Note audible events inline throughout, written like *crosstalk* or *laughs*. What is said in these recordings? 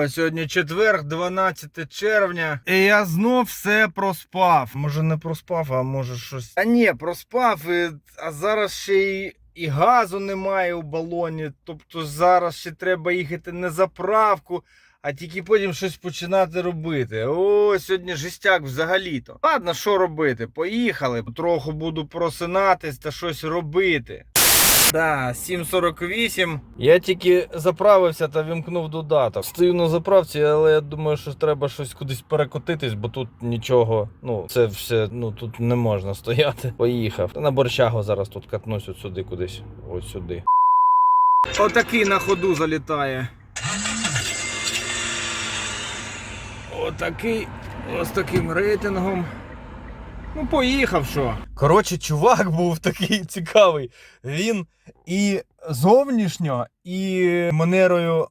О, сьогодні четверг, 12 червня. І я знов все проспав. Може не проспав, а може щось. А ні, проспав. І... А зараз ще й. І газу немає у балоні. Тобто зараз ще треба їхати на заправку, а тільки потім щось починати робити. О, сьогодні жестяк взагалі-то. Ладно, що робити? Поїхали. Трохи буду просинатись та щось робити. Да, 7.48. Я тільки заправився та вімкнув додаток. Стою на заправці, але я думаю, що треба щось кудись перекотитись, бо тут нічого. Ну, це все, ну тут не можна стояти. *laughs* Поїхав. Та на борщагу зараз тут катнусь от сюди кудись. Ось сюди. Отакий на ходу залітає. Отакий. Ось таким рейтингом. Ну, поїхав що. Коротше, чувак був такий *laughs* цікавий. Він і зовнішньо, і манерою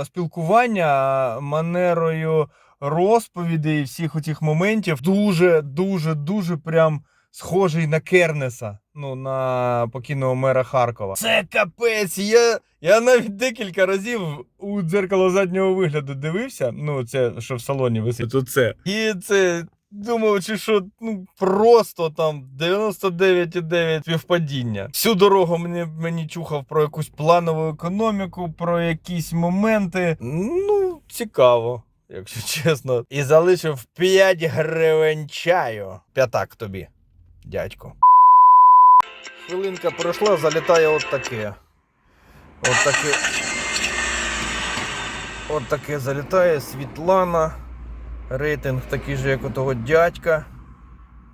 е, спілкування, манерою розповідей всіх оцих моментів дуже, дуже, дуже прям схожий на Кернеса. Ну, на покійного мера Харкова. Це капець. Я, я навіть декілька разів у дзеркало заднього вигляду дивився. Ну, це що в салоні висить. Тут це. І це Думав, чи що ну просто там 99,9 співпадіння. Всю дорогу мені, мені чухав про якусь планову економіку, про якісь моменти. Ну, цікаво, якщо чесно. І залишив 5 гривень чаю. П'ятак тобі, дядько. Хвилинка пройшла, залітає от таке. От таке. От таке залітає Світлана. Рейтинг такий же, як у того дядька.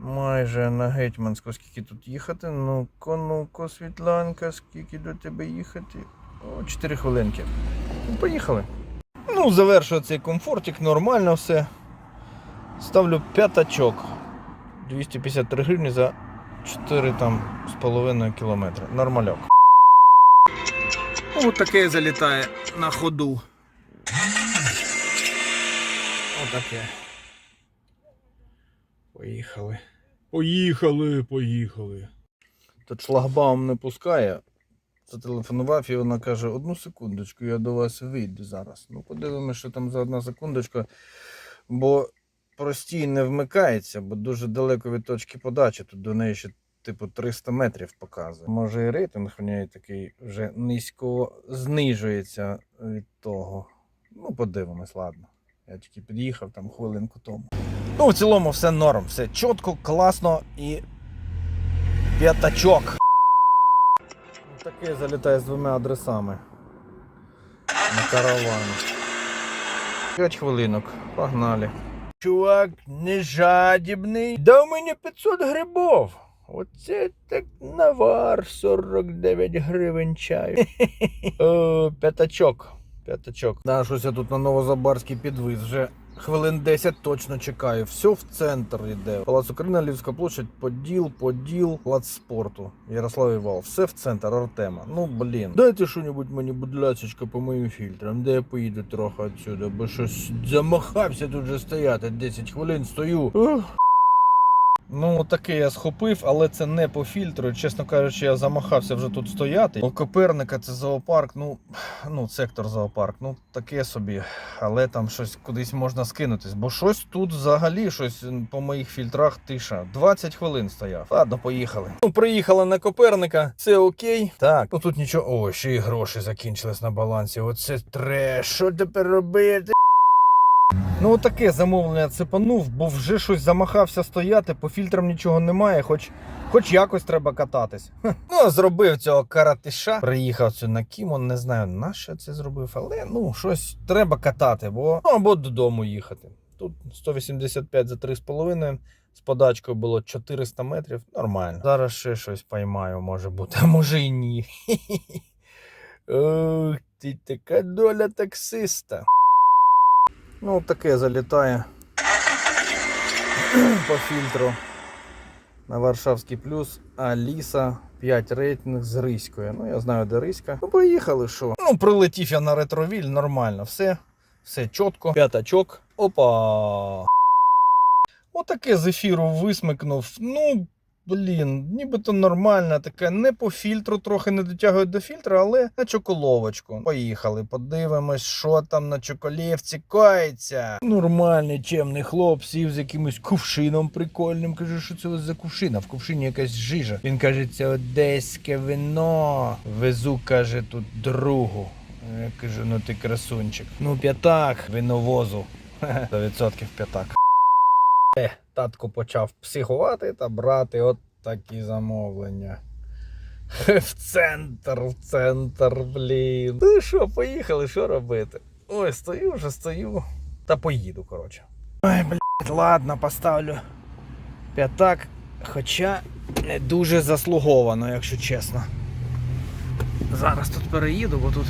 Майже на гетьманську, скільки тут їхати. Ну-ка, ну-ка, Світланка, скільки до тебе їхати? О, 4 хвилинки. Поїхали. Ну, завершую цей комфортик, нормально все. Ставлю п'ятачок. 253 гривні за 4 там з половиною кілометри. Нормальок. Ось таке залітає на ходу. Отаке. Поїхали. Поїхали, поїхали. Тут шлагбаум не пускає. Зателефонував і вона каже: одну секундочку, я до вас вийду зараз. Ну, подивимося, що там за одна секундочка. Бо простій не вмикається, бо дуже далеко від точки подачі. Тут до неї ще типу 300 метрів показує. Може і рейтинг в неї такий вже низько знижується від того. Ну, подивимось, ладно. Я тільки під'їхав там хвилинку тому. Ну, в цілому все норм, все чітко, класно і п'ятачок. Таке залітає з двома адресами. На караван. 5 хвилинок, погнали. Чувак не жадібний. Да у мене 500 грибов. Оце так навар 49 гривень чаю. *laughs* О, п'ятачок. П'ятачок. Да, щось я тут на Новозабарський підвіз. Вже хвилин 10 точно чекаю. Все в центр йде. Палац Україна, Львівська площадь, Поділ, Поділ, плац спорту. Ярослав Вал. Все в центр Артема. Ну блін. Дайте що-небудь мені, будь ласочка, по моїм фільтрам, де я поїду трохи отсюда, бо щось замахався тут же стояти. 10 хвилин стою. Ух. Ну, таке я схопив, але це не по фільтру. Чесно кажучи, я замахався вже тут стояти. У Коперника це зоопарк, ну, ну, сектор зоопарк, ну таке собі. Але там щось кудись можна скинутись. Бо щось тут взагалі щось по моїх фільтрах тиша. 20 хвилин стояв. Ладно, поїхали. Ну, приїхали на Коперника, все окей. Так, ну тут нічого. О, ще й гроші закінчились на балансі. Оце треш. Що тепер робити? Ну, таке замовлення цепанув, бо вже щось замахався стояти, по фільтрам нічого немає, хоч хоч якось треба кататись. Хе. Ну, зробив цього каратиша. Приїхав сюди на Кімон, не знаю на що це зробив, але ну, щось треба катати, бо ну, або додому їхати. Тут 185 за 3,5. З подачкою було 400 метрів. Нормально. Зараз ще щось поймаю, може бути, а може і ні. *laughs* Ох, ти така доля таксиста. Ну, таке залітає *clears throat* по фільтру на Варшавський плюс, а Ліса 5 рейтинг з Риською. Ну, я знаю, де Риська. Ну, поїхали, що. Ну, прилетів я на ретровіль, нормально, все, все чітко. П'ятачок. Опа. Отаке з ефіру висмикнув. Ну, блін, нібито нормальна, така не по фільтру, трохи не дотягує до фільтра, але на чоколовочку. Поїхали, подивимось, що там на чоколівці коїться. Нормальний, чемний хлоп, сів з якимось кувшином прикольним. Каже, що це за кувшина? В кувшині якась жижа. Він каже, це одеське вино. Везу, каже, тут другу. Я кажу, ну ти красунчик. Ну, п'ятак, виновозу. *laughs* 100% п'ятак. Е, татко почав психувати та брати от такі замовлення. В центр, в центр, блін. Ну що, поїхали, що робити? Ой, стою вже, стою. Та поїду, коротше. Ой, блядь, ладно, поставлю п'ятак, хоча не дуже заслуговано, якщо чесно. Зараз тут переїду, бо тут.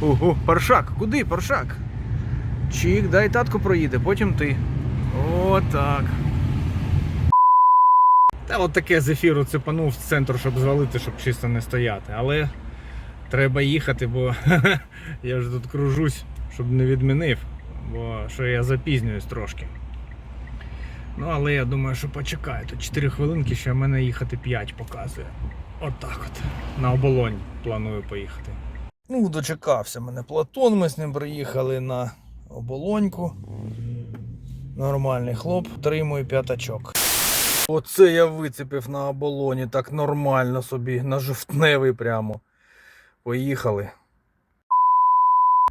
Ого, паршак, куди паршак? Чік, дай татку проїде, потім ти. Отак. Та от таке з ефіру цепанув в центр, щоб звалити, щоб чисто не стояти. Але треба їхати, бо *laughs* я ж тут кружусь, щоб не відмінив, бо що я запізнююсь трошки. Ну, але я думаю, що почекаю. Тут 4 хвилинки, ще в мене їхати 5 показує. Отак от. На оболонь планую поїхати. Ну, дочекався мене Платон, ми з ним приїхали на оболоньку. Нормальний хлоп, отримую п'ятачок. Оце я вицепив на оболоні, так нормально собі, на жовтневий прямо. Поїхали.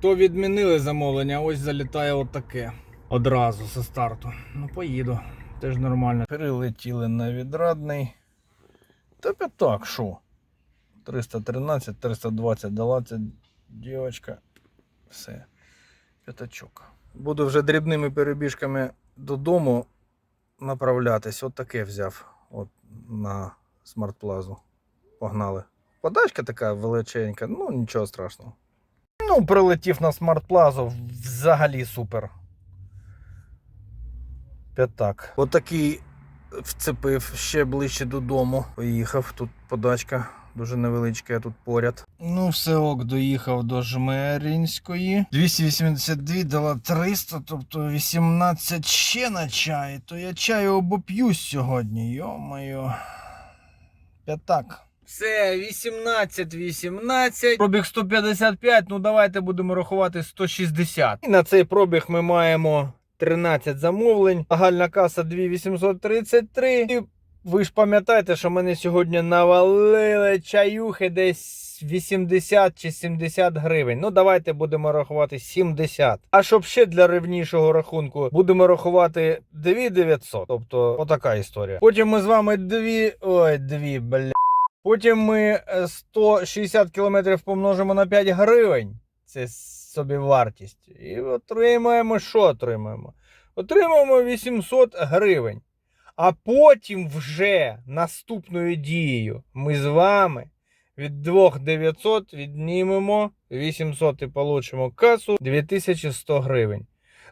То відмінили замовлення, ось залітає отаке. Одразу зі старту. Ну, поїду. Теж нормально. Прилетіли на відрадний. Та п'ятак, що? 313, 320 дала ця дівчинка. Все. П'ятачок. Буду вже дрібними перебіжками додому направлятись. От таке взяв от на смарт-плазу. Погнали. Подачка така величенька, ну нічого страшного. Ну, прилетів на смарт-плазу, взагалі супер. П'ятак. Отакий вцепив ще ближче додому. Поїхав. Тут подачка дуже невеличка, тут поряд. Ну, все ок, доїхав до Жмеринської. 282 дала 300, тобто 18 ще на чай. То я чаю обоп'юсь сьогодні. Йо-моє. П'ятак. Все, 18, 18. Пробіг 155, ну давайте будемо рахувати 160. І на цей пробіг ми маємо 13 замовлень. Загальна каса 2833. І ви ж пам'ятаєте, що мене сьогодні навалили чаюхи десь 80 чи 70 гривень. Ну, давайте будемо рахувати 70. А щоб ще для рівнішого рахунку, будемо рахувати 2900. Тобто, отака історія. Потім ми з вами дві. Ой, дві, бля. Потім ми е, 160 кілометрів помножимо на 5 гривень. Це собі вартість. І отримаємо, що отримаємо? Отримаємо 800 гривень. А потім вже наступною дією ми з вами від 2900 віднімемо 800 і получимо касу 2100 гривень.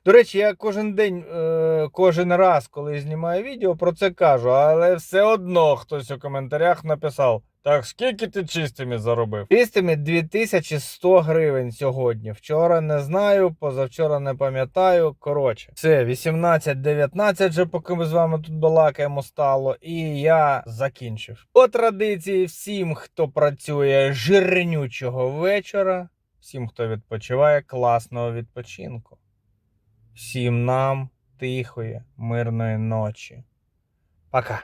До речі, я кожен день, е, кожен раз, коли знімаю відео, про це кажу, але все одно хтось у коментарях написав: так, скільки ти чистими заробив? Чистими 2100 гривень сьогодні. Вчора не знаю, позавчора не пам'ятаю. Коротше, все, 18-19 вже поки ми з вами тут балакаємо стало. І я закінчив. По традиції, всім, хто працює жирнючого вечора, всім, хто відпочиває, класного відпочинку. Всім нам тихої, мирної ночі. Пока.